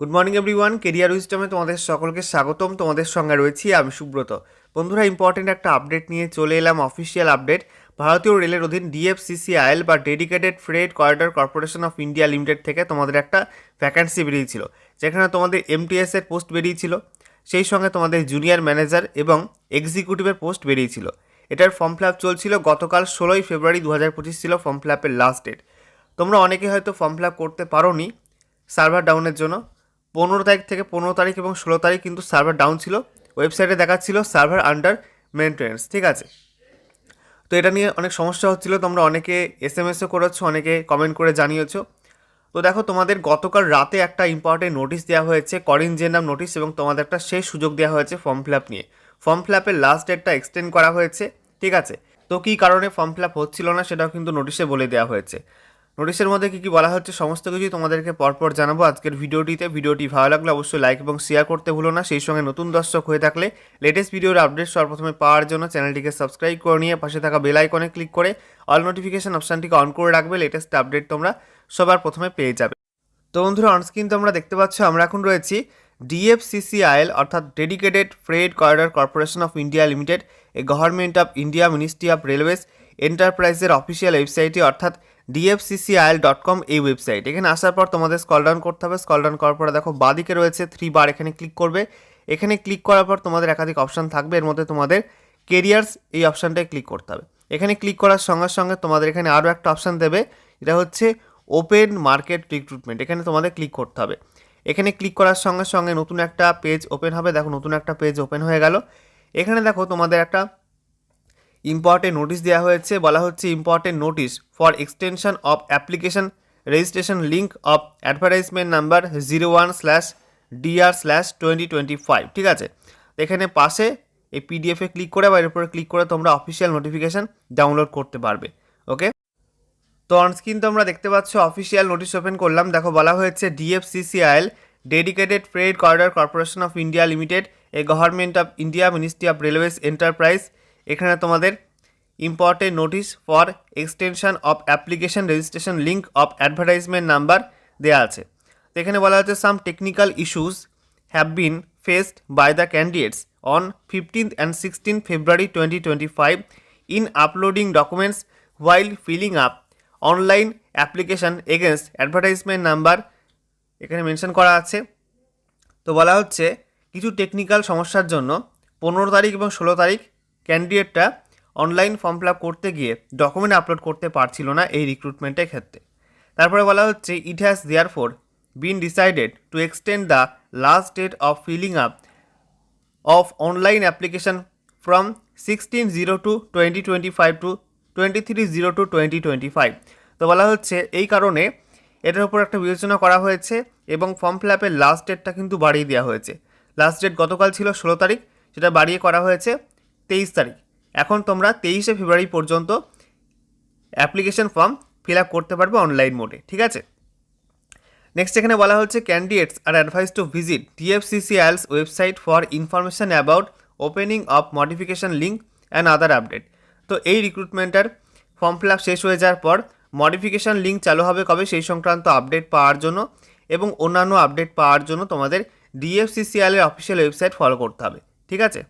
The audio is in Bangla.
Good morning everyone career wisdom তোমাদের সকলকে স্বাগতম। তোমাদের সঙ্গে রয়েছি আমি সুব্রত। বন্ধুরা ইম্পর্টেন্ট একটা আপডেট নিয়ে চলে এলাম অফিসিয়াল আপডেট ভারতীয় রেলের অধীন ডিএফসিসিআইএল বা dedicated freight corridor corporation of India limited থেকে তোমাদের একটা ভ্যাকান্সি বেরিয়েছিল, যেখানে তোমাদের এমটিএস এর পোস্ট বেরিয়েছিল। সেই সঙ্গে তোমাদের জুনিয়র ম্যানেজার এবং এক্সিকিউটিভের পোস্ট বেরিয়েছিল। এটার ফর্ম ফিল চলছিল গতকাল ষোলোই ফেব্রুয়ারি দু হাজার পঁচিশ ছিল ফর্ম ফিল লাস্ট ডেট তোমরা অনেকে হয়তো ফর্ম ফিল করতে পারোনি সার্ভার ডাউনের জন্য। পনেরো তারিখ থেকে পনেরো তারিখ এবং ষোলো তারিখ কিন্তু সার্ভার ডাউন ছিল। ওয়েবসাইটে দেখাচ্ছিল সার্ভার আন্ডার মেনটেন্স ঠিক আছে? তো এটা নিয়ে অনেক সমস্যা হচ্ছিল, তোমরা অনেকে এস এম এসও করেছ, অনেকে কমেন্ট করে জানিয়েছো। তো দেখো, তোমাদের গতকাল রাতে একটা ইম্পর্টেন্ট নোটিশ দেওয়া হয়েছে, করিন জেনাম নোটিশ এবং তোমাদের একটা শেষ সুযোগ দেওয়া হয়েছে ফর্ম ফিল নিয়ে। ফর্ম ফিল আপের লাস্ট ডেটটা এক্সটেন্ড করা হয়েছে, ঠিক আছে? তো কী কারণে ফর্ম ফিল হচ্ছিল না, সেটাও কিন্তু নোটিশে বলে দেওয়া হয়েছে। নোটিশের মধ্যে কী কী বলা হচ্ছে, সমস্ত কিছুই তোমাদেরকে পরপর জানাব আজকের ভিডিওটিতে। ভিডিওটি ভালো লাগলে অবশ্যই লাইক এবং শেয়ার করতে ভুলো না। সেই সঙ্গে নতুন দর্শক হয়ে থাকলে লেটেস্ট ভিডিওর আপডেট সর্বপ্রথমে পাওয়ার জন্য চ্যানেলটিকে সাবস্ক্রাইব করে নিয়ে পাশে থাকা বেল আইকনে ক্লিক করে অল নোটিফিকেশন অপশানটিকে অন করে রাখবে। লেটেস্ট আপডেট তোমরা সবার প্রথমে পেয়ে যাবে। তো বন্ধুরা অনস্ক্রিন তোমরা দেখতে পাচ্ছ, আমরা এখন রয়েছি ডিএফসিসিআইএল অর্থাৎ dedicated freight corridor corporation of India limited A government of India ministry of railways এন্টারপ্রাইজের অফিসিয়াল ওয়েবসাইটে অর্থাৎ ডিএফসিসিআইএল ডট কম এই ওয়েবসাইট এখানে আসার পর তোমাদের স্কল ডাউন করতে হবে। স্কল ডাউন করার পরে দেখো, বাদিকে রয়েছে থ্রি বার এখানে ক্লিক করবে। এখানে ক্লিক করার পর তোমাদের একাধিক অপশান থাকবে। এর মধ্যে তোমাদের কেরিয়ার্স এই অপশানটায় ক্লিক করতে হবে। এখানে ক্লিক করার সঙ্গে সঙ্গে তোমাদের এখানে আরও একটা অপশান দেবে। এটা হচ্ছে ওপেন মার্কেট রিক্রুটমেন্ট এখানে তোমাদের ক্লিক করতে হবে। এখানে ক্লিক করার সঙ্গে সঙ্গে নতুন একটা পেজ ওপেন হবে। দেখো, নতুন একটা পেজ ওপেন হয়ে গেল। এখানে দেখো তোমাদের একটা ইম্পর্টেন্ট নোটিশ দেওয়া হয়েছে, বলা হচ্ছে important notice for extension of application registration link of advertisement number zero one slash DR slash twenty twenty five ঠিক আছে? এখানে পাশে এই পিডিএফে ক্লিক করে বা এর উপরে ক্লিক করে তোমরা অফিসিয়াল নোটিফিকেশান ডাউনলোড করতে পারবে ওকে তো অনস্ক্রিন তোমরা দেখতে পাচ্ছ অফিসিয়াল নোটিশ ওপেন করলাম। দেখো, বলা হয়েছে DFCCIL dedicated freight corridor corporation of India limited a government of India ministry of railways enterprise এখানে তোমাদের important notice for extension of application registration link of advertisement number দেওয়া আছে। তো এখানে বলা হচ্ছে some technical issues have been faced by the candidates on fifteenth and sixteen February twenty twenty five in uploading documents while filling up online application against advertisement number এখানে মেনশন করা আছে। তো বলা হচ্ছে, কিছু টেকনিক্যাল সমস্যার জন্য পনেরো তারিখ এবং ষোলো তারিখ ক্যান্ডিডেটটা অনলাইন ফর্ম ফিল করতে গিয়ে ডকুমেন্ট আপলোড করতে পারছিল না এই রিক্রুটমেন্টের ক্ষেত্রে। তারপরে বলা হচ্ছে it has therefore been decided to extend the last date of filling up of online application from 1602 2025 to 2302 2025 তো বলা হচ্ছে, এই কারণে এটার উপর একটা বিবেচনা করা হয়েছে এবং ফর্ম ফিল আপের লাস্ট ডেটটা কিন্তু বাড়িয়ে দেওয়া হয়েছে। লাস্ট ডেট গতকাল ছিল ষোলো তারিখ, সেটা বাড়িয়ে করা হয়েছে। তেইশ তারিখ। এখন তোমরা তেইশে ফেব্রুয়ারি পর্যন্ত অ্যাপ্লিকেশন ফর্ম ফিল আপ করতে পারবে অনলাইন মোডে, ঠিক আছে? নেক্সট এখানে বলা হচ্ছে candidates are advise to visit DFCCIL's website for information about opening of modification link and other update তো এই রিক্রুটমেন্টের ফর্ম ফিল আপ শেষ হয়ে যাওয়ার পর মডিফিকেশন লিঙ্ক চালু হবে কবে সেই সংক্রান্ত আপডেট পাওয়ার জন্য এবং অন্যান্য আপডেট পাওয়ার জন্য তোমাদের ডিএফসিসিআইএলের অফিসিয়াল ওয়েবসাইট ফলো করতে হবে, ঠিক আছে?